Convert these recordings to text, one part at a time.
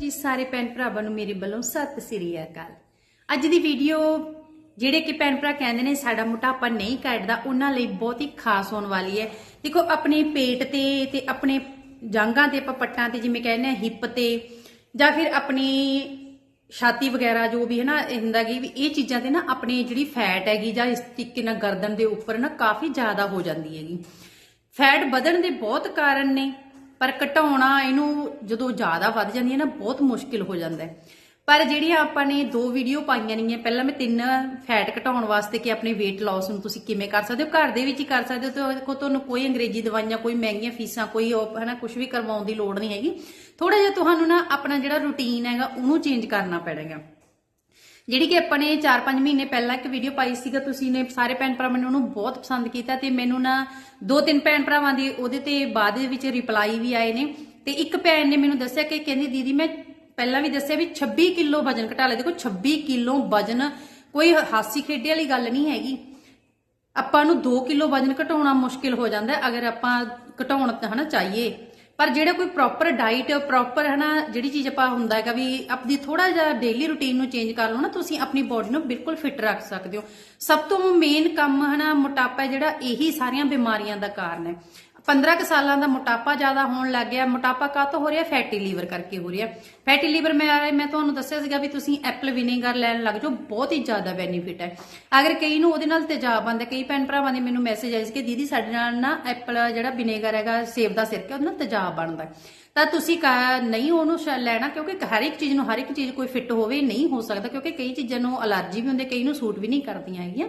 ਜੀ ਸਾਰੇ ਭੈਣ ਭਰਾਵਾਂ ਨੂੰ ਮੇਰੇ ਵੱਲੋਂ ਸਤਿ ਸ੍ਰੀ ਅਕਾਲ। ਅੱਜ ਦੀ ਵੀਡੀਓ ਜਿਹੜੇ ਕਿ ਭੈਣ ਭਰਾ ਕਹਿੰਦੇ ਨੇ ਸਾਡਾ ਮੋਟਾਪਾ ਨਹੀਂ ਘਟਦਾ, ਉਹਨਾਂ ਲਈ ਬਹੁਤ ਹੀ ਖਾਸ ਹੋਣ ਵਾਲੀ ਹੈ। ਦੇਖੋ, ਆਪਣੇ ਪੇਟ ਤੇ ਤੇ ਆਪਣੇ ਜਾਂਘਾਂ ਤੇ ਆਪਾਂ ਪੱਟਾਂ ਤੇ ਜਿਵੇਂ ਕਹਿੰਦੇ ਆ ਹਿੱਪ ਤੇ ਜਾਂ ਫਿਰ ਆਪਣੀ ਛਾਤੀ ਵਗੈਰਾ ਜੋ ਵੀ ਹੈ ਨਾ ਹੁੰਦਾ ਕਿ ਵੀ ਇਹ ਚੀਜ਼ਾਂ ਤੇ ਨਾ ਆਪਣੀ ਜਿਹੜੀ ਫੈਟ ਹੈਗੀ ਜਾਂ ਇਸ ਤਰੀਕੇ ਨਾਲ ਗਰਦਨ ਦੇ ਉੱਪਰ ਨਾ ਕਾਫੀ ਜ਼ਿਆਦਾ ਹੋ ਜਾਂਦੀ ਹੈਗੀ। ਫੈਟ ਵਧਣ ਦੇ ਬਹੁਤ ਕਾਰਨ ਨੇ। ਪਰ ਘਟਾਉਣਾ ਇਹਨੂੰ ਜਦੋਂ ਜ਼ਿਆਦਾ ਵੱਧ ਜਾਂਦੀ ਹੈ ਨਾ, ਬਹੁਤ ਮੁਸ਼ਕਿਲ ਹੋ ਜਾਂਦਾ ਹੈ। ਪਰ ਜਿਹੜੀਆਂ ਆਪਾਂ ਨੇ ਦੋ ਵੀਡੀਓ ਪਾਈਆਂ ਨੇਗੀਆਂ, ਪਹਿਲਾਂ ਮੈਂ ਤਿੰਨ ਫੈਟ ਘਟਾਉਣ ਵਾਸਤੇ ਕਿ ਆਪਣੇ weight loss ਨੂੰ ਤੁਸੀਂ ਕਿਵੇਂ ਕਰ ਸਕਦੇ ਹੋ? ਘਰ ਦੇ ਵਿੱਚ ਹੀ ਕਰ ਸਕਦੇ ਹੋ ਤੇ ਦੇਖੋ ਤੁਹਾਨੂੰ ਕੋਈ ਅੰਗਰੇਜ਼ੀ ਦਵਾਈਆਂ, ਕੋਈ ਮਹਿੰਗੀਆਂ ਫੀਸਾਂ, ਕੋਈ ਉਹ, ਹਨਾ ਕੁਝ ਵੀ ਕਰਵਾਉਣ ਦੀ ਲੋੜ ਨਹੀਂ ਹੈਗੀ। ਥੋੜਾ ਜਿਹਾ ਤੁਹਾਨੂੰ ਨਾ ਆਪਣਾ ਜਿਹੜਾ ਰੁਟੀਨ ਹੈਗਾ, ਉਹਨੂੰ ਚੇਂਜ ਕਰਨਾ ਪੈਣਾਗਾ ਜਿਹੜੀ ਕਿ ਆਪਾਂ ਨੇ 4-5 ਮਹੀਨੇ ਪਹਿਲਾਂ ਇੱਕ ਵੀਡੀਓ ਪਾਈ ਸੀਗਾ, ਤੁਸੀਂ ਨੇ ਸਾਰੇ ਭੈਣ ਭਰਾਵਾਂ ਨੇ ਉਹਨੂੰ ਬਹੁਤ ਪਸੰਦ ਕੀਤਾ ਤੇ ਮੈਨੂੰ ਨਾ ਦੋ ਤਿੰਨ ਭੈਣ ਭਰਾਵਾਂ ਦੀ ਉਹਦੇ ਤੇ ਬਾਅਦ ਦੇ ਵਿੱਚ ਰਿਪਲਾਈ ਵੀ ਆਏ ਨੇ। ਤੇ ਇੱਕ ਭੈਣ ਨੇ ਮੈਨੂੰ ਦੱਸਿਆ ਕਿ ਕਹਿੰਦੀ, ਦੀਦੀ, ਮੈਂ ਪਹਿਲਾਂ ਵੀ ਦੱਸਿਆ ਵੀ 26 ਕਿਲੋ ਵਜਨ ਘਟਾ ਲਿਆ ਦੇਖੋ 26 ਕਿਲੋ ਵਜਨ ਕੋਈ ਹਾਸੀ ਖੇਡੇ ਵਾਲੀ ਗੱਲ ਨਹੀਂ ਹੈਗੀ। ਆਪਾਂ ਨੂੰ 2 ਕਿਲੋ ਵਜਨ ਘਟਾਉਣਾ ਮੁਸ਼ਕਿਲ ਹੋ ਜਾਂਦਾ, ਅਗਰ ਆਪਾਂ ਘਟਾਉਣ ਤਾਂ ਹਨਾ, ਚਾਹੀਏ। ਪਰ ਜਿਹੜਾ ਕੋਈ ਪ੍ਰੋਪਰ ਡਾਈਟ ਪ੍ਰੋਪਰ ਹਨਾ, ਜਿਹੜੀ ਚੀਜ਼ ਆਪਾਂ ਹੁੰਦਾ ਹੈਗਾ ਵੀ ਆਪਣੀ ਥੋੜਾ ਜਿਹਾ ਡੇਲੀ ਰੁਟੀਨ ਨੂੰ ਚੇਂਜ ਕਰ ਲਓ ਨਾ, ਤੁਸੀਂ ਆਪਣੀ ਬੋਡੀ ਨੂੰ ਬਿਲਕੁਲ ਫਿੱਟ ਰੱਖ ਸਕਦੇ ਹੋ। ਸਭ ਤੋਂ ਮੇਨ ਕੰਮ ਹਨਾ, ਮੋਟਾਪਾ ਜਿਹੜਾ, ਇਹੀ ਸਾਰੀਆਂ ਬਿਮਾਰੀਆਂ ਦਾ ਕਾਰਨ ਹੈ। 15 ਕੁ ਸਾਲਾਂ ਦਾ ਮੋਟਾਪਾ ਜ਼ਿਆਦਾ ਹੋਣ ਲੱਗ ਗਿਆ। ਮੋਟਾਪਾ ਕਾਹਤੋਂ ਹੋ ਰਿਹਾ? ਫੈਟੀ ਲੀਵਰ ਕਰਕੇ ਹੋ ਰਿਹਾ। ਫੈਟੀ ਲੀਵਰ ਮੈਂ ਮੈਂ ਤੁਹਾਨੂੰ ਦੱਸਿਆ ਸੀਗਾ ਵੀ ਤੁਸੀਂ ਐਪਲ ਵਿਨੇਗਰ ਲੈਣ ਲੱਗ ਜਾਓ, ਬਹੁਤ ਹੀ ਜ਼ਿਆਦਾ ਬੈਨੀਫਿਟ ਹੈ। ਅਗਰ ਕਈ ਨੂੰ ਉਹਦੇ ਨਾਲ ਤੇਜ਼ਾਬ ਆਉਂਦਾ, ਕਈ ਭੈਣ ਭਰਾਵਾਂ ਦੇ ਮੈਨੂੰ ਮੈਸੇਜ ਆਏ ਸੀ ਕਿ ਦੀਦੀ ਸਾਡੇ ਨਾਲ ਨਾ ਐਪਲ ਜਿਹੜਾ ਵਿਨੇਗਰ ਹੈਗਾ, ਸੇਬ ਦਾ ਸਿਰਕਾ ਉਹਦੇ ਨਾਲ ਤੇਜ਼ਾਬ ਬਣਦਾ ਤਾਂ ਤੁਸੀਂ ਨਹੀਂ ਉਹਨੂੰ ਲੈਣਾ, ਕਿਉਂਕਿ ਹਰ ਇੱਕ ਚੀਜ਼ ਨੂੰ, ਹਰ ਇੱਕ ਚੀਜ਼ ਕੋਈ ਫਿੱਟ ਹੋਵੇ, ਨਹੀਂ ਹੋ ਸਕਦਾ, ਕਿਉਂਕਿ ਕਈ ਚੀਜ਼ਾਂ ਨੂੰ ਅਲਰਜੀ ਵੀ ਹੁੰਦੀ, ਕਈ ਨੂੰ ਸੂਟ ਵੀ ਨਹੀਂ ਕਰਦੀਆਂ ਹੈਗੀਆਂ।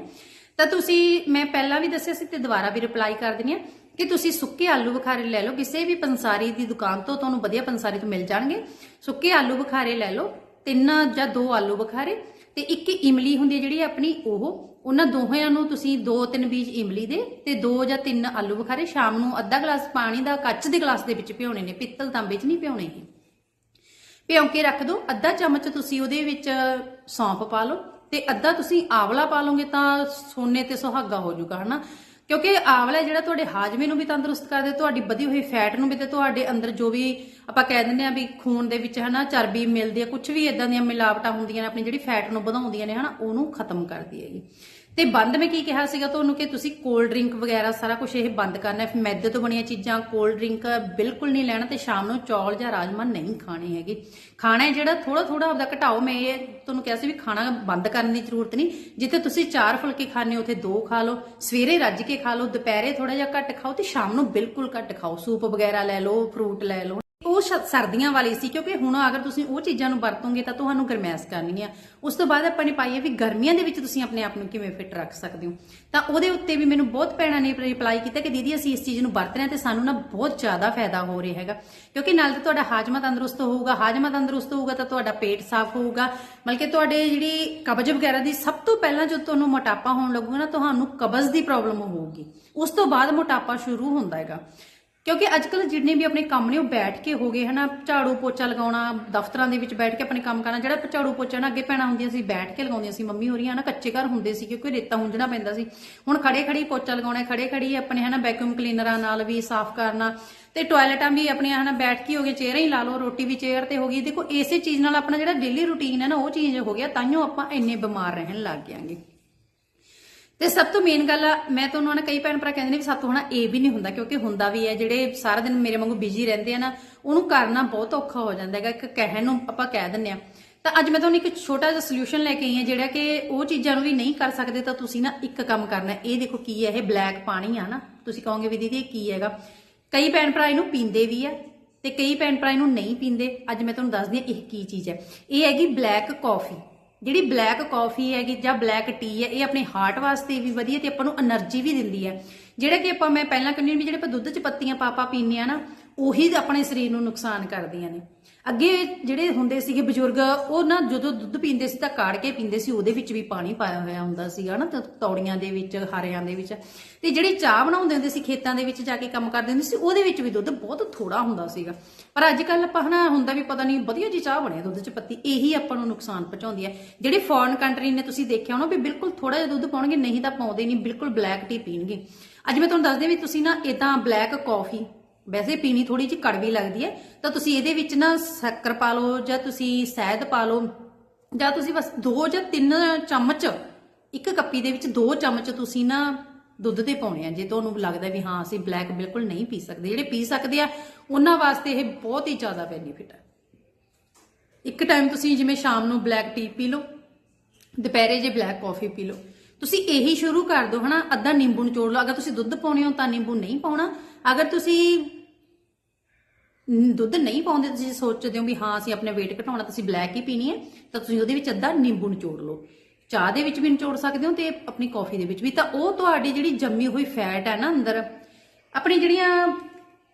ਤਾਂ ਤੁਸੀਂ, ਮੈਂ ਪਹਿਲਾਂ ਵੀ ਦੱਸਿਆ ਸੀ ਤੇ ਦੁਬਾਰਾ ਵੀ ਰਿਪਲਾਈ ਕਰ ਦਿੰਦੀ ਹਾਂ। ਕਿ ਤੁਸੀਂ ਸੁੱਕੇ ਆਲੂ ਬੁਖਾਰੇ ਲੈ ਲਓ। ਕਿਸੇ ਵੀ ਪੰਸਾਰੀ ਦੀ ਦੁਕਾਨ ਤੋਂ ਤੁਹਾਨੂੰ ਵਧੀਆ ਪੰਸਾਰੀ ਤੋਂ ਮਿਲ ਜਾਣਗੇ। ਸੁੱਕੇ ਆਲੂ ਬੁਖਾਰੇ ਲੈ ਲਓ, ਤਿੰਨ ਜਾਂ ਦੋ ਆਲੂ ਬੁਖਾਰੇ ਤੇ ਇੱਕ ਇਮਲੀ ਹੁੰਦੀ ਹੈ ਜਿਹੜੀ ਆਪਣੀ, ਉਹ। ਉਹਨਾਂ ਦੋਹਾਂ ਨੂੰ ਤੁਸੀਂ ਦੋ ਤਿੰਨ ਬੀਜ ਇਮਲੀ ਦੇ ਤੇ ਦੋ ਜਾਂ ਤਿੰਨ ਆਲੂ ਬੁਖਾਰੇ ਸ਼ਾਮ ਨੂੰ ਅੱਧਾ ਗਲਾਸ ਪਾਣੀ ਦਾ ਕੱਚ ਦੇ ਗਲਾਸ ਦੇ ਵਿੱਚ ਭਿਉਣੇ ਨੇ, ਪਿੱਤਲ ਤਾਂਬੇ 'ਚ ਨਹੀਂ ਭਿਉਣੇ ਇਹ। ਭਿਉਂ ਕੇ ਰੱਖ ਦਿਓ ਅੱਧਾ ਚਮਚ ਤੁਸੀਂ ਉਹਦੇ ਵਿੱਚ ਸੌਂਫ ਪਾ ਲਓ ਤੇ ਅੱਧਾ ਤੁਸੀਂ ਆਵਲਾ ਪਾ ਲਓਗੇ ਤਾਂ ਸੋਨੇ ਤੇ ਸੁਹਾਗਾ ਹੋ ਜਾਊਗਾ, ਹਨਾ? ਕਿਉਂਕਿ ਆਵਲਾ ਜਿਹੜਾ ਤੁਹਾਡੇ ਹਾਜਮੇ ਨੂੰ ਵੀ ਤੰਦਰੁਸਤ ਕਰਦੇ, ਤੁਹਾਡੀ ਵਧੀ ਹੋਈ ਫੈਟ ਨੂੰ ਵੀ ਤੇ ਤੁਹਾਡੇ ਅੰਦਰ ਜੋ ਵੀ ਆਪਾਂ ਕਹਿ ਦਿੰਦੇ ਆ ਵੀ ਖੂਨ ਦੇ ਵਿੱਚ ਹਨਾ, ਚਰਬੀ ਮਿਲਦੀ ਹੈ ਕੁਝ ਵੀ ਇਦਾਂ ਦੀਆਂ ਮਿਲਾਵਟਾਂ ਹੁੰਦੀਆਂ ਨੇ, ਆਪਣੀ ਜਿਹੜੀ ਫੈਟ ਨੂੰ ਵਧਾਉਂਦੀਆਂ ਨੇ ਹਨਾ, ਉਹਨੂੰ ਖਤਮ ਕਰਦੀ ਹੈਗੀ। ਤੇ ਬੰਦ ਮੈਂ ਕੀ ਕਿਹਾ ਸੀਗਾ ਤੁਹਾਨੂੰ ਕਿ ਤੁਸੀਂ ਕੋਲਡ ਡਰਿੰਕ ਵਗੈਰਾ ਸਾਰਾ ਕੁਝ ਇਹ ਬੰਦ ਕਰਨਾ ਹੈ ਮੈਦੇ ਤੋਂ ਬਣੀਆਂ ਚੀਜ਼ਾਂ ਕੋਲਡ ਡਰਿੰਕ ਬਿਲਕੁਲ ਨਹੀਂ ਲੈਣਾ ਤੇ ਸ਼ਾਮ ਨੂੰ ਚੌਲ ਜਾਂ ਰਾਜਮਾ ਨਹੀਂ ਖਾਣੇ ਹੈਗੇ। ਖਾਣਾ ਹੈ ਜਿਹੜਾ ਥੋੜਾ ਥੋੜਾ ਆਪਦਾ ਘਟਾਓ, ਮੈਂ ਇਹ ਤੁਹਾਨੂੰ ਕਿਹਾ ਸੀ ਵੀ ਖਾਣਾ ਬੰਦ ਕਰਨ ਦੀ ਜ਼ਰੂਰਤ ਨਹੀਂ। ਜਿੱਥੇ ਤੁਸੀਂ ਚਾਰ ਫੁਲਕੇ ਖਾਣੇ ਉੱਥੇ ਦੋ ਖਾ ਲਓ, ਸਵੇਰੇ ਰੱਜ ਕੇ ਖਾ ਲਓ, ਦੁਪਹਿਰੇ ਥੋੜਾ ਜਿਹਾ ਘੱਟ ਖਾਓ ਤੇ ਸ਼ਾਮ ਨੂੰ ਬਿਲਕੁਲ ਘੱਟ ਖਾਓ। ਸੂਪ ਵਗੈਰਾ ਲੈ ਲਓ ਫਰੂਟ ਲੈ ਲਓ। ਉਹ ਸਰਦੀਆਂ ਵਾਲੀ ਸੀ, ਕਿਉਂਕਿ ਹੁਣ ਅਗਰ ਤੁਸੀਂ ਉਹ ਚੀਜ਼ਾਂ ਨੂੰ ਵਰਤੋਗੇ ਤਾਂ ਤੁਹਾਨੂੰ ਗਰਮੈਸ਼ ਕਰਨੀ ਆ। ਉਸ ਤੋਂ ਬਾਅਦ ਆਪਾਂ ਨੇ ਪਾਈ ਹੈ ਵੀ ਗਰਮੀਆਂ ਦੇ ਵਿੱਚ ਤੁਸੀਂ ਆਪਣੇ ਆਪ ਨੂੰ ਕਿਵੇਂ ਫਿੱਟ ਰੱਖ ਸਕਦੇ ਹੋ। ਤਾਂ ਉਹਦੇ ਉੱਤੇ ਵੀ ਮੈਨੂੰ ਬਹੁਤ ਭੈਣਾਂ ਨੇ ਰਿਪਲਾਈ ਕੀਤਾ ਕਿ ਦੀਦੀ ਅਸੀਂ ਇਸ ਚੀਜ਼ ਨੂੰ ਵਰਤ ਰਹੇ ਹਾਂ ਤੇ ਸਾਨੂੰ ਨਾ ਬਹੁਤ ਜ਼ਿਆਦਾ ਫਾਇਦਾ ਹੋ ਰਿਹਾ ਹੈਗਾ। ਕਿਉਂਕਿ ਨਾਲ ਤਾਂ ਤੁਹਾਡਾ ਹਾਜਮਾ ਤੰਦਰੁਸਤ ਹੋਊਗਾ, ਹਾਜਮਾ ਤੰਦਰੁਸਤ ਹੋਊਗਾ ਤਾਂ ਤੁਹਾਡਾ ਪੇਟ ਸਾਫ਼ ਹੋਊਗਾ। ਬਲਕਿ ਤੁਹਾਡੇ ਜਿਹੜੀ ਕਬਜ਼ ਵਗੈਰਾ ਦੀ ਸਭ ਤੋਂ ਪਹਿਲਾਂ ਜਦੋਂ ਤੁਹਾਨੂੰ ਮੋਟਾਪਾ ਹੋਣ ਲੱਗੂਗਾ ਨਾ, ਤੁਹਾਨੂੰ ਕਬਜ਼ ਦੀ ਪ੍ਰੋਬਲਮ ਹੋਊਗੀ। ਉਸ ਤੋਂ ਬਾਅਦ ਮੋਟਾਪਾ ਸ਼ੁਰੂ ਹੁੰਦਾ ਹੈਗਾ। ਕਿਉਂਕਿ ਅੱਜ ਕੱਲ ਜਿੰਨੇ ਵੀ ਆਪਣੇ ਕੰਮ ਨੇ ਉਹ ਬੈਠ ਕੇ ਹੋ ਗਏ, ਹਨਾ? ਝਾੜੂ ਪੋਚਾ ਲਗਾਉਣਾ, ਦਫ਼ਤਰਾਂ ਦੇ ਵਿੱਚ ਬੈਠ ਕੇ ਆਪਣੇ ਕੰਮ ਕਰਨਾ, ਜਿਹੜਾ ਝਾੜੂ ਪੋਚਾ ਨਾ ਅੱਗੇ ਪੈਣਾ ਹੁੰਦੀਆਂ ਸੀ, ਬੈਠ ਕੇ ਲਗਾਉਂਦੀਆਂ ਸੀ, ਮੰਮੀ ਹੋਰੀਆਂ, ਹਨਾ? ਕੱਚੇ ਘਰ ਹੁੰਦੇ ਸੀ, ਕਿਉਂਕਿ ਰੇਤਾ ਹੁੰਜਣਾ ਪੈਂਦਾ ਸੀ। ਹੁਣ ਖੜੇ ਖੜੀ ਪੋਚਾ ਲਗਾਉਣਾ ਖੜੇ ਖੜੀ ਆਪਣੇ, ਹਨਾ? ਵੈਕਿਊਮ ਕਲੀਨਰਾਂ ਨਾਲ ਵੀ, ਸਾਫ਼ ਕਰਨਾ। ਤੇ ਟਾਇਲਟਾਂ ਵੀ ਆਪਣੀਆਂ ਹਨਾ? ਬੈਠ ਕੇ ਹੋ ਗਏ, ਚੇਅਰਾਂ ਹੀ ਲਾ ਲਓ, ਰੋਟੀ ਵੀ ਚੇਅਰ ਤੇ ਹੋ ਗਈ। ਦੇਖੋ, ਇਸੇ ਚੀਜ਼ ਨਾਲ ਆਪਣਾ ਜਿਹੜਾ ਡੇਲੀ ਰੁਟੀਨ ਹੈ ਨਾ, ਉਹ ਚੇਂਜ ਹੋ ਗਿਆ, ਤਾਂਹੀਓ ਆਪਾਂ ਇੰਨੇ ਬਿਮਾਰ ਰਹਿਣ ਲੱਗ ਗਿਆਂਗੇ ਤੇ ਸਭ ਤੋਂ ਮੇਨ ਗੱਲ ਆ, ਮੈਂ ਤੁਹਾਨੂੰ ਨਾ ਕਈ ਭੈਣ ਭਰਾ ਕਹਿੰਦੇ ਨੇ ਵੀ ਸਾਤੋਂ ਹਨਾ ਇਹ ਵੀ ਨਹੀਂ ਹੁੰਦਾ, ਕਿਉਂਕਿ ਹੁੰਦਾ ਵੀ ਹੈ, ਜਿਹੜੇ ਸਾਰਾ ਦਿਨ ਮੇਰੇ ਵਾਂਗੂ ਬਿਜ਼ੀ ਰਹਿੰਦੇ ਆ ਨਾ, ਉਹਨੂੰ ਕਰਨਾ ਬਹੁਤ ਔਖਾ ਹੋ ਜਾਂਦਾ ਹੈਗਾ, ਇੱਕ ਕਹਿਣ ਨੂੰ ਆਪਾਂ ਕਹਿ ਦਿੰਨੇ ਆ ਤਾਂ ਅੱਜ ਮੈਂ ਤੁਹਾਨੂੰ ਇੱਕ ਛੋਟਾ ਜਿਹਾ ਸੋਲੂਸ਼ਨ ਲੈ ਕੇ ਆਈ ਹਾਂ, ਜਿਹੜਾ ਕਿ ਉਹ ਚੀਜ਼ਾਂ ਨੂੰ ਵੀ ਨਹੀਂ ਕਰ ਸਕਦੇ, ਤਾਂ ਤੁਸੀਂ ਨਾ ਇੱਕ ਕੰਮ ਕਰਨਾ ਇਹ ਦੇਖੋ ਕੀ ਹੈ, ਇਹ ਬਲੈਕ ਪਾਣੀ ਆ ਨਾ, ਤੁਸੀਂ ਕਹੋਗੇ ਵੀ ਦੀਦੀ ਇਹ ਕੀ ਹੈਗਾ? ਕਈ ਭੈਣ ਭਰਾ ਇਹਨੂੰ ਪੀਂਦੇ ਵੀ ਆ, ਤੇ ਕਈ ਭੈਣ ਭਰਾ ਇਹਨੂੰ ਨਹੀਂ ਪੀਂਦੇ। ਅੱਜ ਮੈਂ ਤੁਹਾਨੂੰ ਦੱਸਦੀ ਹਾਂ ਇਹ ਕੀ ਚੀਜ਼ ਹੈ। ਇਹ ਹੈਗੀ ਬਲੈਕ ਕਾਫੀ ਜਿਹੜੀ ਬਲੈਕ ਕਾਫੀ ਹੈਗੀ ਜਾਂ ਬਲੈਕ ਟੀ ਹੈ, ਇਹ ਆਪਣੇ ਹਾਰਟ ਵਾਸਤੇ ਵੀ ਵਧੀਆ ਤੇ ਆਪਾਂ ਨੂੰ એનર્ਜੀ ਵੀ ਦਿੰਦੀ ਹੈ। ਜਿਹੜਾ ਕਿ ਆਪਾਂ ਮੈਂ ਪਹਿਲਾਂ ਕਹਿੰਦੀ ਵੀ ਜਿਹੜੇ ਆਪਾਂ ਦੁੱਧ 'ਚ ਪੱਤੀਆਂ ਪਾਪਾ ਪੀਨੇ ਆ ਨਾ ਉਹੀ ਆਪਣੇ ਸਰੀਰ ਨੂੰ ਨੁਕਸਾਨ ਕਰਦੀਆਂ ਨੇ। ਅੱਗੇ ਜਿਹੜੇ ਹੁੰਦੇ ਸੀਗੇ ਬਜ਼ੁਰਗ, ਉਹ ਨਾ ਜਦੋਂ ਦੁੱਧ ਪੀਂਦੇ ਸੀ ਤਾਂ ਕਾੜ ਕੇ ਪੀਂਦੇ ਸੀ, ਉਹਦੇ ਵਿੱਚ ਵੀ ਪਾਣੀ ਪਾਇਆ ਹੋਇਆ ਹੁੰਦਾ ਸੀਗਾ ਨਾ ਤੌੜੀਆਂ ਦੇ ਵਿੱਚ, ਹਾਰਿਆਂ ਦੇ ਵਿੱਚ। ਤੇ ਜਿਹੜੀ ਚਾਹ ਬਣਾਉਂਦੇ ਹੁੰਦੇ ਸੀ ਖੇਤਾਂ ਦੇ ਵਿੱਚ ਜਾ ਕੇ ਕੰਮ ਕਰਦੇ ਹੁੰਦੇ ਸੀ, ਉਹਦੇ ਵਿੱਚ ਵੀ ਦੁੱਧ ਬਹੁਤ ਥੋੜਾ ਹੁੰਦਾ ਸੀਗਾ। ਪਰ ਅੱਜ ਕੱਲ ਆਪਾਂ ਹਨਾ, ਹੁੰਦਾ ਵੀ ਪਤਾ ਨਹੀਂ ਵਧੀਆ ਜੀ ਚਾਹ ਬਣੇ ਦੁੱਧ 'ਚ, ਪੱਤੀ ਇਹੀ ਆਪਾਂ ਨੂੰ ਨੁਕਸਾਨ ਪਹੁੰਚਾਉਂਦੀ ਹੈ ਜਿਹੜੇ ਫੋਰਨ ਕੰਟਰੀ ਨੇ ਤੁਸੀਂ ਦੇਖਿਆ ਹੋਣਾ ਵੀ ਬਿਲਕੁਲ ਥੋੜਾ ਜਿਹਾ ਦੁੱਧ ਪਾਉਣਗੇ, ਨਹੀਂ ਤਾਂ ਪਾਉਂਦੇ ਨਹੀਂ, ਬਿਲਕੁਲ ਬਲੈਕ ਟੀ ਪੀਣਗੇ। ਅੱਜ ਮੈਂ ਤੁਹਾਨੂੰ ਦੱਸਦੀ ਵੀ ਤੁਸੀਂ ਨਾ ਇਦਾਂ ਬਲੈਕ ਕਾਫੀ ਵੈਸੇ ਪੀਣੀ ਥੋੜੀ ਜਿਹੀ ਕੜਵੀ ਲੱਗਦੀ ਹੈ, ਤਾਂ ਤੁਸੀਂ ਇਹਦੇ ਵਿੱਚ ਨਾ ਸ਼ੱਕਰ ਪਾ ਲਓ ਜਾਂ ਤੁਸੀਂ ਸ਼ਹਿਦ ਪਾ ਲਓ, ਜਾਂ ਤੁਸੀਂ ਬਸ 2 ਜਾਂ 3 ਚਮਚ, ਇੱਕ ਕੱਪੀ ਦੇ ਵਿੱਚ 2 ਚਮਚ ਤੁਸੀਂ ਨਾ ਦੁੱਧ 'ਤੇ ਪਾਉਣੇ ਆ, ਜੇ ਤੁਹਾਨੂੰ ਲੱਗਦਾ ਵੀ ਹਾਂ, ਅਸੀਂ ਬਲੈਕ ਬਿਲਕੁਲ ਨਹੀਂ ਪੀ ਸਕਦੇ। ਜਿਹੜੇ ਪੀ ਸਕਦੇ ਆ, ਉਹਨਾਂ ਵਾਸਤੇ ਇਹ ਬਹੁਤ ਹੀ ਜ਼ਿਆਦਾ ਬੈਨੀਫਿਟ ਹੈ। ਇੱਕ ਟਾਈਮ ਤੁਸੀਂ ਜਿਵੇਂ ਸ਼ਾਮ ਨੂੰ ਬਲੈਕ ਟੀ ਪੀ ਲਓ, ਦੁਪਹਿਰੇ ਜੇ ਬਲੈਕ ਕਾਫੀ ਪੀ ਲਓ ਤੁਸੀਂ ਇਹੀ ਸ਼ੁਰੂ ਕਰ ਦਿਓ, ਹਨਾ? ਅੱਧਾ ਨਿੰਬੂ ਨਿਚੋੜ ਲਓ। ਅਗਰ ਤੁਸੀਂ ਦੁੱਧ ਪਾਉਣੇ ਹੋ, ਤਾਂ ਨਿੰਬੂ ਨਹੀਂ ਪਾਉਣਾ। ਅਗਰ ਤੁਸੀਂ ਦੁੱਧ ਨਹੀਂ ਪਾਉਂਦੇ, ਤੁਸੀਂ ਸੋਚਦੇ ਹੋ ਵੀ ਹਾਂ, ਅਸੀਂ ਆਪਣੇ weight ਘਟਾਉਣਾ ਤੁਸੀਂ ਬਲੈਕ ਹੀ ਪੀਣੀ ਹੈ, ਤਾਂ ਤੁਸੀਂ ਉਹਦੇ ਵਿੱਚ ਅੱਧਾ ਨਿੰਬੂ ਨਿਚੋੜ ਲਓ। ਚਾਹ ਦੇ ਵਿੱਚ ਵੀ ਨਿਚੋੜ ਸਕਦੇ ਹੋ ਤੇ ਆਪਣੀ ਕਾਫੀ ਦੇ ਵਿੱਚ ਵੀ। ਤਾਂ ਉਹ ਤੁਹਾਡੀ ਜਿਹੜੀ ਜੰਮੀ ਹੋਈ ਫੈਟ ਹੈ ਨਾ ਅੰਦਰ, ਆਪਣੀ ਜਿਹੜੀਆਂ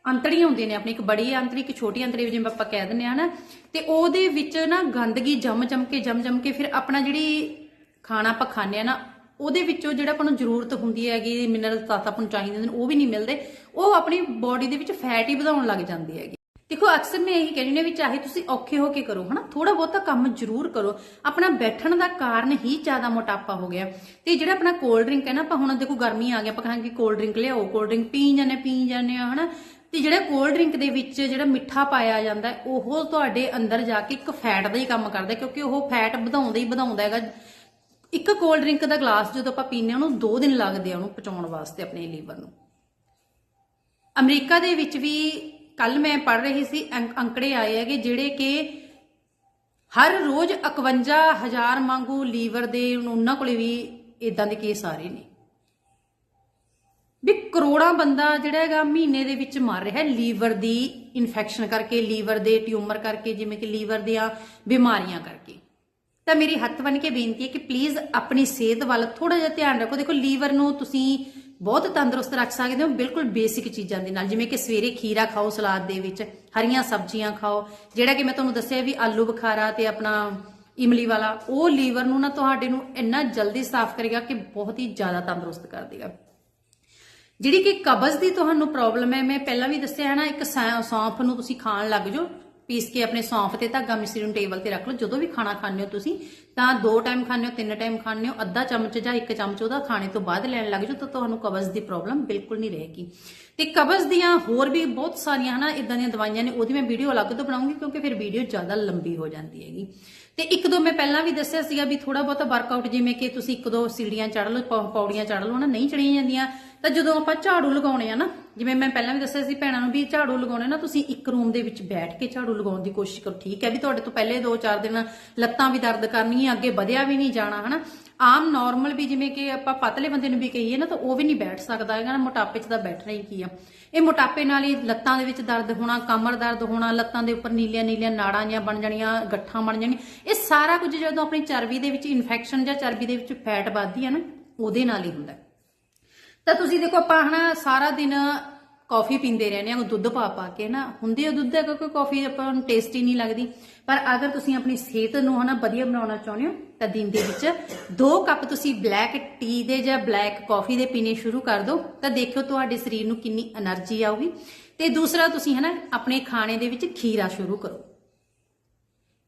ਅੰਤੜੀਆਂ ਹੁੰਦੀਆਂ ਨੇ, ਆਪਣੀ ਇੱਕ ਬੜੀ ਅੰਤੜੀ, ਇੱਕ ਛੋਟੀ ਅੰਤੜੀ ਜਿਵੇਂ ਆਪਾਂ ਕਹਿ ਦਿੰਦੇ ਆ ਨਾ, ਤੇ ਉਹਦੇ ਵਿੱਚ ਨਾ ਗੰਦਗੀ ਜੰਮ ਜੰਮ ਕੇ ਜੰਮ ਜੰਮ ਕੇ ਫਿਰ ਆਪਣਾ ਜਿਹੜੀ ਖਾਣਾ ਆਪਾਂ ਖਾਂਦੇ ਆ ਨਾ ਉਹਦੇ ਵਿੱਚੋਂ ਜਿਹੜਾ ਆਪਾਂ ਨੂੰ ਜ਼ਰੂਰਤ ਹੁੰਦੀ ਹੈਗੀ ਮਿਨਰਲ ਤੱਤ ਆਪਾਂ ਨੂੰ ਚਾਹੀਦੇ ਨੇ, ਉਹ ਵੀ ਨਹੀਂ ਮਿਲਦੇ। ਉਹ ਆਪਣੀ ਬਾਡੀ ਦੇ ਵਿੱਚ ਫੈਟ ਹੀ ਵਧਾਉਣ ਲੱਗ ਜਾਂਦੀ ਹੈਗੀ। ਦੇਖੋ, ਅਕਸਰ ਮੈਂ ਇਹੀ ਕਹਿੰਦੀ ਨੇ ਵੀ ਚਾਹੇ ਤੁਸੀਂ ਔਖੇ ਹੋ ਕੇ ਕਰੋ, ਹਨਾ ਥੋੜਾ ਬਹੁਤਾ ਕੰਮ ਜ਼ਰੂਰ ਕਰੋ। ਆਪਣਾ ਬੈਠਣ ਦਾ ਕਾਰਨ ਹੀ ਜ਼ਿਆਦਾ ਮੋਟਾਪਾ ਹੋ ਗਿਆ। ਤੇ ਜਿਹੜਾ ਆਪਣਾ ਕੋਲਡ ਡਰਿੰਕ ਹੈ ਨਾ, ਆਪਾਂ ਹੁਣ ਦੇਖੋ ਗਰਮੀ ਆ ਗਈ, ਆਪਾਂ ਕਹਾਂਗੇ ਕੋਲਡ ਡਰਿੰਕ ਲਿਆਓ ਕੋਲਡ ਡਰਿੰਕ ਪੀ ਜਾਂਦੇ ਪੀ ਜਾਂਦੇ ਆ ਹਨਾ। ਤੇ ਜਿਹੜਾ ਕੋਲਡ ਡਰਿੰਕ ਦੇ ਵਿੱਚ ਜਿਹੜਾ ਮਿੱਠਾ ਪਾਇਆ ਜਾਂਦਾ, ਉਹ ਤੁਹਾਡੇ ਅੰਦਰ ਜਾ ਕੇ ਇੱਕ ਫੈਟ ਦਾ ਹੀ ਕੰਮ ਕਰਦਾ, ਕਿਉਂਕਿ ਉਹ ਫੈਟ ਵਧਾਉਂਦਾ ਹੀ ਵਧਾਉਂਦਾ ਹੈਗਾ। ਇੱਕ ਕੋਲਡ ਡਰਿੰਕ ਦਾ ਗਲਾਸ ਜਦੋਂ ਆਪਾਂ ਪੀਂਦੇ ਹਾਂ, ਉਹਨੂੰ 2 ਦਿਨ ਲੱਗਦੇ ਆ ਉਹਨੂੰ ਪਚਾਉਣ ਵਾਸਤੇ ਆਪਣੇ ਲੀਵਰ ਨੂੰ। ਅਮਰੀਕਾ ਦੇ ਵਿੱਚ ਵੀ ਕੱਲ ਮੈਂ ਪੜ੍ਹ ਰਹੀ ਸੀ ਅੰਕ- ਅੰਕੜੇ ਆਏ ਹੈਗੇ ਜਿਹੜੇ ਕਿ ਹਰ ਰੋਜ਼ 51000 ਵਾਂਗੂ ਲੀਵਰ ਦੇ ਉਹਨਾਂ ਕੋਲੇ ਵੀ ਇਦਾਂ ਦੇ ਕੇਸ ਆ ਰਹੇ ਨੇ। ਵੀ ਕਰੋੜਾਂ ਬੰਦਾ ਜਿਹੜਾ ਹੈਗਾ ਮਹੀਨੇ ਦੇ ਵਿੱਚ ਮਰ ਰਿਹਾ ਹੈ ਲੀਵਰ ਦੀ ਇਨਫੈਕਸ਼ਨ ਕਰਕੇ ਲੀਵਰ ਦੇ ਟਿਊਮਰ ਕਰਕੇ, ਜਿਵੇਂ ਕਿ ਲੀਵਰ ਦੀਆਂ ਬਿਮਾਰੀਆਂ ਕਰਕੇ। ਤਾਂ ਮੇਰੀ ਹੱਥ ਬਨ ਕੇ ਬੇਨਤੀ ਹੈ ਕਿ ਪਲੀਜ਼ ਆਪਣੀ ਸਿਹਤ ਵੱਲ ਥੋੜਾ ਜਿਹਾ ਧਿਆਨ ਰੱਖੋ। ਦੇਖੋ, ਲੀਵਰ ਨੂੰ ਤੁਸੀਂ ਬਹੁਤ ਤੰਦਰੁਸਤ ਰੱਖ ਸਕਦੇ ਹੋ, ਬਿਲਕੁਲ ਬੇਸਿਕ ਚੀਜ਼ਾਂ ਦੇ ਨਾਲ। ਜਿਵੇਂ ਕਿ ਸਵੇਰੇ ਖੀਰਾ ਖਾਓ ਸਲਾਦ ਦੇ ਵਿੱਚ, ਹਰੀਆਂ ਸਬਜ਼ੀਆਂ ਖਾਓ, ਜਿਹੜਾ ਕਿ ਮੈਂ ਤੁਹਾਨੂੰ ਦੱਸਿਆ ਵੀ ਆਲੂ ਬੁਖਾਰਾ ਤੇ ਆਪਣਾ ਇਮਲੀ ਵਾਲਾ, ਉਹ ਲੀਵਰ ਨੂੰ ਨਾ ਤੁਹਾਡੇ ਨੂੰ ਇੰਨਾ ਜਲਦੀ ਸਾਫ਼ ਕਰੇਗਾ ਕਿ ਬਹੁਤ ਹੀ ਜ਼ਿਆਦਾ ਤੰਦਰੁਸਤ ਕਰ ਦੇਗਾ। ਜਿਹੜੀ ਕਿ ਕਬਜ਼ ਦੀ ਤੁਹਾਨੂੰ ਪ੍ਰੋਬਲਮ ਹੈ, ਮੈਂ ਪਹਿਲਾਂ ਵੀ ਦੱਸਿਆ ਹੈ ਨਾ, ਇੱਕ ਸੌਂਫ ਨੂੰ ਤੁਸੀਂ ਖਾਣ ਲੱਗ ਜਾਓ ਪੀਸ ਕੇ ਆਪਣੇ ਸੌਂਫ ਤੇ ਧਾਗਾ ਮਿਸਰੀ ਨੂੰ ਟੇਬਲ ਤੇ ਰੱਖ ਲਓ। ਜਦੋਂ ਵੀ ਖਾਣਾ ਖਾਂਦੇ ਹੋ ਤੁਸੀਂ ਤਾਂ ਦੋ ਟਾਈਮ ਖਾਂਦੇ ਹੋ, ਤਿੰਨ ਟਾਈਮ ਖਾਂਦੇ ਹੋ, ਅੱਧਾ ਚਮਚ ਜਾਂ ਇੱਕ ਚਮਚ ਉਹਦਾ ਖਾਣੇ ਤੋਂ ਬਾਅਦ ਲੈਣ ਲੱਗ ਜਾਓ ਤਾਂ ਤੁਹਾਨੂੰ ਕਬਜ਼ ਦੀ ਪ੍ਰੋਬਲਮ ਬਿਲਕੁਲ ਨਹੀਂ ਰਹੇਗੀ। ਤੇ ਕਬਜ਼ ਦੀਆਂ ਹੋਰ ਵੀ ਬਹੁਤ ਸਾਰੀਆਂ ਹਨਾ ਇਦਾਂ ਦੀਆਂ ਦਵਾਈਆਂ ਨੇ, ਉਹਦੀ ਮੈਂ ਵੀਡੀਓ ਅਲੱਗ ਤੋਂ ਬਣਾਉਂਗੀ ਕਿਉਂਕਿ ਫਿਰ ਵੀਡੀਓ ਜ਼ਿਆਦਾ ਲੰਬੀ ਹੋ ਜਾਂਦੀ ਹੈਗੀ। ਤੇ ਇੱਕ ਦੋ ਮੈਂ ਪਹਿਲਾਂ ਵੀ ਦੱਸਿਆ ਸੀਗਾ ਵੀ ਥੋੜਾ ਬਹੁਤਾ ਵਰਕਆਊਟ ਜਿਵੇਂ ਕਿ ਤੁਸੀਂ ਇੱਕ ਦੋ ਸੀੜੀਆਂ ਚੜ ਲਓ, ਪੌ- ਪੌੜੀਆਂ ਚੜ੍ਹ ਲਓ ਨਾ ਨਹੀਂ ਚੜੀਆਂ ਜਾਂਦੀਆਂ, ਤਾਂ ਜਦੋਂ ਆਪਾਂ ਝਾੜੂ ਲਗਾਉਣੇ ਆ ਨਾ, ਜਿਵੇਂ ਮੈਂ ਪਹਿਲਾਂ ਵੀ ਦੱਸਿਆ ਸੀ ਭੈਣਾਂ ਨੂੰ ਵੀ ਝਾੜੂ ਲਗਾਉਣੇ ਨਾ, ਤੁਸੀਂ ਇੱਕ ਰੂਮ ਦੇ ਵਿੱਚ ਬੈਠ ਕੇ ਝਾੜੂ ਲਗਾਉਣ ਦੀ ਕੋਸ਼ਿਸ਼ ਕਰੋ, ਠੀਕ ਹੈ ਵੀ ਤੁਹਾਡੇ ਤੋਂ ਪਹਿਲੇ 2-4 ਦਿਨ ਲੱਤਾਂ ਵੀ ਦਰਦ ਕਰਨੀਆਂ ਅੱਗੇ ਵਧਿਆ ਵੀ ਨਹੀਂ ਜਾਣਾ, ਹਨਾ? ਆਮ ਨਾਰਮਲ ਵੀ ਜਿਵੇਂ ਕਿ ਆਪਾਂ ਪਤਲੇ ਬੰਦੇ ਨੂੰ ਵੀ ਕਹੀਏ ਨਾ, ਤਾਂ ਉਹ ਵੀ ਨਹੀਂ ਬੈਠ ਸਕਦਾ ਹੈਗਾ ਨਾ ਮੋਟਾਪੇ 'ਚ ਤਾਂ ਬੈਠਣਾ ਹੀ ਕੀ ਆ? ਇਹ ਮੋਟਾਪੇ ਨਾਲ ਹੀ ਲੱਤਾਂ ਦੇ ਵਿੱਚ ਦਰਦ ਹੋਣਾ, ਕਮਰ ਦਰਦ ਹੋਣਾ, ਲੱਤਾਂ ਦੇ ਉੱਪਰ ਨੀਲੀਆਂ ਨੀਲੀਆਂ ਨਾੜਾਂ ਜਾਂ ਬਣ ਜਾਣੀਆਂ, ਗੱਠਾਂ ਬਣ ਜਾਣੀਆਂ, ਇਹ ਸਾਰਾ ਕੁਝ ਜਦੋਂ ਆਪਣੀ ਚਰਬੀ ਦੇ ਵਿੱਚ ਇਨਫੈਕਸ਼ਨ ਜਾਂ ਚਰਬੀ ਦੇ ਵਿੱਚ ਫੈਟ ਵੱਧਦੀ ਹੈ ਨਾ, ਉਹਦੇ ਨਾਲ ਹੀ ਹੁੰਦਾ। ਤਾਂ ਤੁਸੀਂ ਦੇਖੋ, ਆਪਾਂ ਹਨਾ, ਸਾਰਾ ਦਿਨ ਕਾਫੀ ਪੀਂਦੇ ਰਹਿੰਦੇ ਆ, ਉਹ ਦੁੱਧ ਪਾ ਪਾ ਕੇ ਨਾ, ਹੁੰਦੇ ਆ ਦੁੱਧ ਹੈ ਕਿਉਂਕਿ ਕਾਫੀ ਆਪਾਂ ਨੂੰ ਟੇਸਟੀ ਨਹੀਂ ਲੱਗਦੀ। ਪਰ ਅਗਰ ਤੁਸੀਂ ਆਪਣੀ ਸਿਹਤ ਨੂੰ ਹਨਾ ਵਧੀਆ ਬਣਾਉਣਾ ਚਾਹੁੰਦੇ ਹੋ, ਤਾਂ ਦਿਨ ਦੇ ਵਿੱਚ ਦੋ ਕੱਪ ਤੁਸੀਂ ਬਲੈਕ ਟੀ ਦੇ ਜਾਂ ਬਲੈਕ ਕਾਫੀ ਦੇ ਪੀਣੇ ਸ਼ੁਰੂ ਕਰ ਦਿਓ, ਤਾਂ ਦੇਖਿਓ ਤੁਹਾਡੇ ਸਰੀਰ ਨੂੰ ਕਿੰਨੀ એનર્ਜੀ ਆਊਗੀ। ਤੇ ਦੂਸਰਾ ਤੁਸੀਂ ਹਨਾ ਆਪਣੇ ਖਾਣੇ ਦੇ ਵਿੱਚ ਖੀਰਾ ਸ਼ੁਰੂ ਕਰੋ।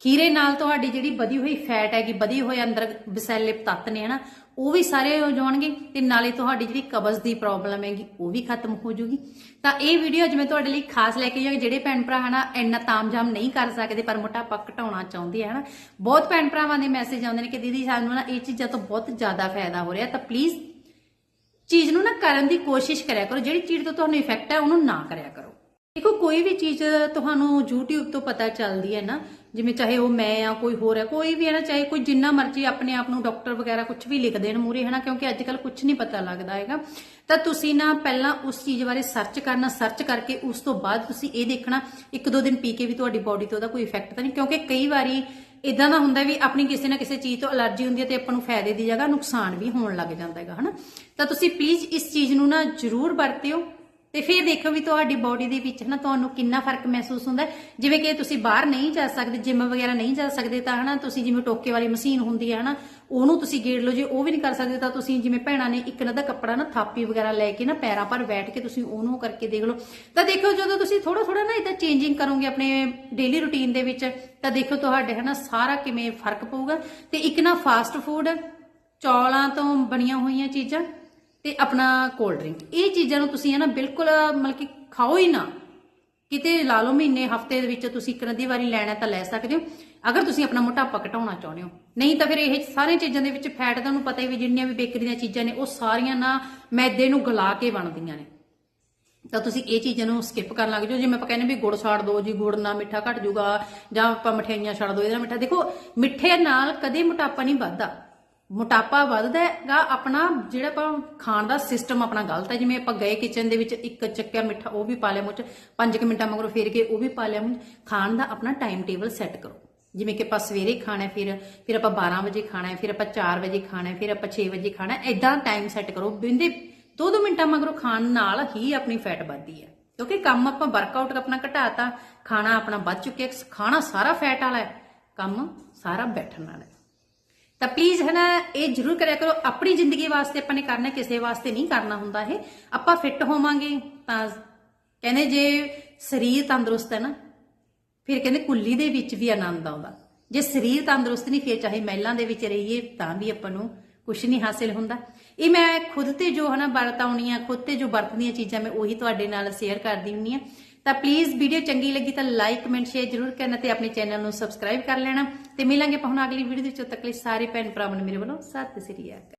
ਖੀਰੇ ਨਾਲ ਤੁਹਾਡੀ ਜਿਹੜੀ ਵਧੀ ਹੋਈ ਫੈਟ ਹੈਗੀ ਵਧੀ ਹੋਏ ਅੰਦਰ ਵਿਸੈਲੇ ਤੱਤ ਨੇ, ਹਨਾ, ਉਹ ਵੀ ਸਾਰੇ ਹੋ ਜਾਣਗੇ ਤੇ ਨਾਲੇ ਤੁਹਾਡੀ ਜਿਹੜੀ ਕਬਜ਼ ਦੀ ਪ੍ਰੋਬਲਮ ਹੈਗੀ, ਉਹ ਵੀ ਖਤਮ ਹੋ ਜੂਗੀ ਤਾਂ ਇਹ ਵੀਡੀਓ ਅੱਜ ਮੈਂ ਤੁਹਾਡੇ ਲਈ ਖਾਸ ਲੈ ਕੇ ਆਈ ਜਿਹੜੇ ਭੈਣ ਭਰਾ, ਹਨਾ, ਇੰਨਾ ਤਾਮਝਾਮ ਨਹੀਂ ਕਰ ਸਕਦੇ, ਪਰ ਮੋਟਾਪਾ ਘਟਾਉਣਾ ਚਾਹੁੰਦੇ ਆ, ਹਨਾ। ਬਹੁਤ ਭੈਣ ਭਰਾਵਾਂ ਦੇ ਮੈਸੇਜ ਆਉਂਦੇ ਨੇ ਕਿ ਦੀਦੀ, ਸਾਨੂੰ ਨਾ ਇਹ ਚੀਜ਼ਾਂ ਤੋਂ ਬਹੁਤ ਜ਼ਿਆਦਾ ਫਾਇਦਾ ਹੋ ਰਿਹਾ, ਤਾਂ ਪਲੀਜ਼ ਚੀਜ਼ ਨੂੰ ਨਾ ਕਰਨ ਦੀ ਕੋਸ਼ਿਸ਼ ਕਰਿਆ ਕਰੋ, ਜਿਹੜੀ ਚੀਜ਼ ਤੋਂ ਤੁਹਾਨੂੰ ਇਫੈਕਟ ਹੈ ਉਹਨੂੰ ਨਾ ਕਰਿਆ ਕਰੋ। ਦੇਖੋ, ਕੋਈ ਵੀ ਚੀਜ਼ ਤੁਹਾਨੂੰ YouTube ਤੋਂ ਪਤਾ ਚੱਲਦੀ ਹੈ ਨਾ ਜਿਵੇਂ ਚਾਹੇ ਉਹ ਮੈਂ ਆ, ਕੋਈ ਹੋਰ ਹੈ ਕੋਈ ਵੀ ਹੈ ਨਾ, ਚਾਹੇ ਕੋਈ ਜਿੰਨਾ ਮਰਜ਼ੀ ਆਪਣੇ ਆਪ ਨੂੰ ਡਾਕਟਰ ਵਗੈਰਾ ਕੁਝ ਵੀ ਲਿਖ ਦੇਣ ਮੂਰੇ ਹੈ ਨਾ, ਕਿਉਂਕਿ ਅੱਜ ਕੱਲ ਕੁਝ ਨਹੀਂ ਪਤਾ ਲੱਗਦਾ ਹੈਗਾ। ਤਾਂ ਤੁਸੀਂ ਨਾ ਪਹਿਲਾਂ ਉਸ ਚੀਜ਼ ਬਾਰੇ ਸਰਚ ਕਰਨਾ ਸਰਚ ਕਰਕੇ ਉਸ ਤੋਂ ਬਾਅਦ ਤੁਸੀਂ ਇਹ ਦੇਖਣਾ ਇੱਕ ਦੋ ਦਿਨ ਪੀ ਕੇ ਵੀ ਤੁਹਾਡੀ ਬਾਡੀ ਤੇ ਉਹਦਾ ਕੋਈ ਇਫੈਕਟ ਤਾਂ ਨਹੀਂ, ਕਿਉਂਕਿ ਕਈ ਵਾਰੀ ਇਦਾਂ ਦਾ ਹੁੰਦਾ ਵੀ ਆਪਣੀ ਕਿਸੇ ਨਾ ਕਿਸੇ ਚੀਜ਼ ਤੋਂ ਅਲਰਜੀ ਹੁੰਦੀ ਹੈ ਤੇ ਆਪਾਂ ਨੂੰ ਫਾਇਦੇ ਦੀ ਜਗ੍ਹਾ ਨੁਕਸਾਨ ਵੀ ਹੋਣ ਲੱਗ ਜਾਂਦਾ ਹੈਗਾ ਹਨਾ ਤਾਂ ਤੁਸੀਂ ਪਲੀਜ਼ ਇਸ ਚੀਜ਼ ਨੂੰ ਨਾ ਜ਼ਰੂਰ ਵਰਤਿਓ ਤੇ ਫਿਰ ਦੇਖੋ ਵੀ ਤੁਹਾਡੀ ਬਾਡੀ ਦੇ ਵਿੱਚ ਹਨਾ ਤੁਹਾਨੂੰ ਕਿੰਨਾ ਫ਼ਰਕ ਮਹਿਸੂਸ ਹੁੰਦਾ ਜਿਵੇਂ ਕਿ ਤੁਸੀਂ ਬਾਹਰ ਨਹੀਂ ਜਾ ਸਕਦੇ ਜਿਮ ਵਗੈਰਾ ਨਹੀਂ ਜਾ ਸਕਦੇ, ਤਾਂ ਹਨਾ ਤੁਸੀਂ ਜਿਵੇਂ ਟੋਕੇ ਵਾਲੀ ਮਸ਼ੀਨ ਹੁੰਦੀ ਹੈ ਹਨਾ, ਉਹਨੂੰ ਤੁਸੀਂ ਗੇੜ ਲਓ। ਜੇ ਉਹ ਵੀ ਨਹੀਂ ਕਰ ਸਕਦੇ, ਤਾਂ ਤੁਸੀਂ ਜਿਵੇਂ ਭੈਣਾਂ ਨੇ ਇੱਕ ਨਾ ਦਾ ਕੱਪੜਾ ਨਾ ਥਾਪੀ ਵਗੈਰਾ ਲੈ ਕੇ ਨਾ ਪੈਰਾਂ ਪਰ ਬੈਠ ਕੇ ਤੁਸੀਂ ਉਹਨੂੰ ਕਰਕੇ ਦੇਖ ਲਓ। ਤਾਂ ਦੇਖੋ ਜਦੋਂ ਤੁਸੀਂ ਥੋੜਾ ਥੋੜਾ ਨਾ ਇਦਾਂ ਚੇਂਜਿੰਗ ਕਰੋਗੇ ਆਪਣੇ ਡੇਲੀ ਰੁਟੀਨ ਦੇ ਵਿੱਚ, ਤਾਂ ਦੇਖੋ ਤੁਹਾਡੇ ਹਨਾ ਸਾਰਾ ਕਿਵੇਂ ਫ਼ਰਕ ਪਊਗਾ। ਤੇ ਇੱਕ ਨਾ ਫਾਸਟ ਫੂਡ ਚੌਲਾਂ ਤੋਂ ਬਣੀਆਂ ਹੋਈਆਂ ਚੀਜ਼ਾਂ ਤੇ ਆਪਣਾ ਕੋਲਡ ਡਰਿੰਕ ਇਹ ਚੀਜ਼ਾਂ ਨੂੰ ਤੁਸੀਂ ਹੈ ਨਾ ਬਿਲਕੁਲ, ਮਤਲਬ ਕਿ ਖਾਓ ਹੀ ਨਾ। ਕਿਤੇ ਲਾ ਲਓ ਮਹੀਨੇ, ਹਫ਼ਤੇ ਦੇ ਵਿੱਚ ਤੁਸੀਂ ਇੱਕ ਅੱਧੀ ਵਾਰੀ ਲੈਣਾ ਤਾਂ ਲੈ ਸਕਦੇ ਹੋ। ਅਗਰ ਤੁਸੀਂ ਆਪਣਾ ਮੋਟਾਪਾ ਘਟਾਉਣਾ ਚਾਹੁੰਦੇ ਹੋ। ਨਹੀਂ ਤਾਂ ਫਿਰ ਇਹ ਸਾਰੀਆਂ ਚੀਜ਼ਾਂ ਦੇ ਵਿੱਚ ਫੈਟ ਤੁਹਾਨੂੰ ਪਤਾ ਹੀ ਵੀ ਜਿੰਨੀਆਂ ਵੀ ਬੇਕਰੀ ਦੀਆਂ ਚੀਜ਼ਾਂ ਨੇ, ਉਹ ਸਾਰੀਆਂ ਨਾ ਮੈਦੇ ਨੂੰ ਗਲਾ ਕੇ ਬਣਦੀਆਂ ਨੇ। ਤਾਂ ਤੁਸੀਂ ਇਹ ਚੀਜ਼ਾਂ ਨੂੰ ਸਕਿਪ ਕਰਨ ਲੱਗ ਜਾਓ। ਜਿਵੇਂ ਆਪਾਂ ਕਹਿੰਦੇ ਵੀ ਗੁੜ ਛੱਡ ਦਿਓ ਜੀ ਗੁੜ ਨਾਲ ਮਿੱਠਾ ਘਟ ਜਾਊਗਾ ਜਾਂ ਆਪਾਂ ਮਠਿਆਈਆਂ ਛੱਡ ਦਿਓ ਇਹਦਾ ਮਿੱਠਾ ਦੇਖੋ, ਮਿੱਠੇ ਨਾਲ ਕਦੇ ਮੋਟਾਪਾ ਨਹੀਂ ਵੱਧਦਾ। ਮੋਟਾਪਾ ਵੱਧਦਾ ਹੈਗਾ, ਆਪਣਾ ਜਿਹੜਾ ਆਪਾਂ ਖਾਣ ਦਾ ਸਿਸਟਮ ਆਪਣਾ ਗਲਤ ਹੈ, ਜਿਵੇਂ ਆਪਾਂ ਗਏ ਕਿਚਨ ਦੇ ਵਿੱਚ ਇੱਕ ਚੱਕਿਆ ਮਿੱਠਾ ਉਹ ਵੀ ਪਾ ਲਿਆ ਮੂੰਹ ਚ 5 ਮਿੰਟਾਂ ਮਗਰੋਂ ਫੇਰ ਕੇ ਉਹ ਵੀ ਪਾ ਲਿਆ ਮੂੰਹ ਖਾਣ ਦਾ ਆਪਣਾ ਟਾਈਮ ਟੇਬਲ ਸੈੱਟ ਕਰੋ। ਜਿਵੇਂ ਕਿ ਆਪਾਂ ਸਵੇਰੇ ਖਾਣਾ ਫਿਰ ਫਿਰ ਆਪਾਂ 12 ਵਜੇ ਖਾਣਾ ਫਿਰ ਆਪਾਂ 4 ਵਜੇ ਖਾਣਾ ਫਿਰ ਆਪਾਂ 6 ਵਜੇ ਖਾਣਾ ਹੈ ਐਦਾਂ ਟਾਈਮ ਸੈੱਟ ਕਰੋ। ਬਿੰਦੇ ਦੋ ਦੋ ਮਿੰਟਾਂ ਮਗਰੋਂ ਖਾਣ ਨਾਲ ਹੀ ਆਪਣੀ ਫੈਟ ਵੱਧਦੀ ਹੈ। ਕਿਉਂਕਿ ਕੰਮ ਆਪਾਂ ਵਰਕਆਊਟ ਆਪਣਾ ਘਟਾਤਾ, ਖਾਣਾ ਆਪਣਾ ਵੱਧ ਚੁੱਕਿਆ, ਖਾਣਾ ਸਾਰਾ ਫੈਟ ਵਾਲਾ ਹੈ, ਕੰਮ ਸਾਰਾ ਬੈਠਣ ਵਾਲਾ ਤਾਂ ਪਲੀਜ਼ ਹੈ ਨਾ, ਇਹ ਜ਼ਰੂਰ ਕਰਿਆ ਕਰੋ, ਆਪਣੀ ਜ਼ਿੰਦਗੀ ਵਾਸਤੇ ਆਪਾਂ ਨੇ ਕਰਨਾ, ਕਿਸੇ ਵਾਸਤੇ ਨਹੀਂ ਕਰਨਾ ਹੁੰਦਾ ਇਹ। ਆਪਾਂ ਫਿੱਟ ਹੋਵਾਂਗੇ, ਤਾਂ ਕਹਿੰਦੇ ਜੇ ਸਰੀਰ ਤੰਦਰੁਸਤ ਹੈ ਨਾ, ਫਿਰ ਕਹਿੰਦੇ ਕੁੱਲੀ ਦੇ ਵਿੱਚ ਵੀ ਆਨੰਦ ਆਉਂਦਾ। ਜੇ ਸਰੀਰ ਤੰਦਰੁਸਤ ਨਹੀਂ, ਫਿਰ ਚਾਹੇ ਮਹਿਲਾਂ ਦੇ ਵਿੱਚ ਰਹੀਏ, ਤਾਂ ਵੀ ਆਪਾਂ ਨੂੰ ਕੁਝ ਨਹੀਂ ਹਾਸਿਲ ਹੁੰਦਾ। ਇਹ ਮੈਂ ਖੁਦ ਤੇ ਜੋ ਹਨਾ ਵਰਤਾਉਣੀ ਆ, ਖੁਦ ਤੇ ਜੋ ਵਰਤਦੀਆਂ ਚੀਜ਼ਾਂ ਮੈਂ ਉਹੀ ਤੁਹਾਡੇ ਨਾਲ ਸ਼ੇਅਰ ਕਰਦੀ ਹੁੰਨੀ ਆ। ਤਾਂ ਪਲੀਜ਼ ਵੀਡੀਓ ਚੰਗੀ ਲੱਗੀ ਤਾਂ ਲਾਈਕ ਕਮੈਂਟ ਸ਼ੇਅਰ ਜ਼ਰੂਰ ਕਰਨਾ ਤੇ ਆਪਣੇ ਚੈਨਲ ਨੂੰ ਸਬਸਕ੍ਰਾਈਬ ਕਰ ਲੈਣਾ। ਤੇ ਮਿਲਾਂਗੇ ਆਪਾਂ ਹੁਣ ਅਗਲੀ ਵੀਡੀਓ ਦੇ ਵਿੱਚ ਤੱਕ ਲਈ ਸਾਰੇ ਭੈਣ ਭਰਾਵਾਂ ਨੂੰ ਮੇਰੇ ਵੱਲੋਂ ਸਤਿ ਸ੍ਰੀ ਅਕਾਲ।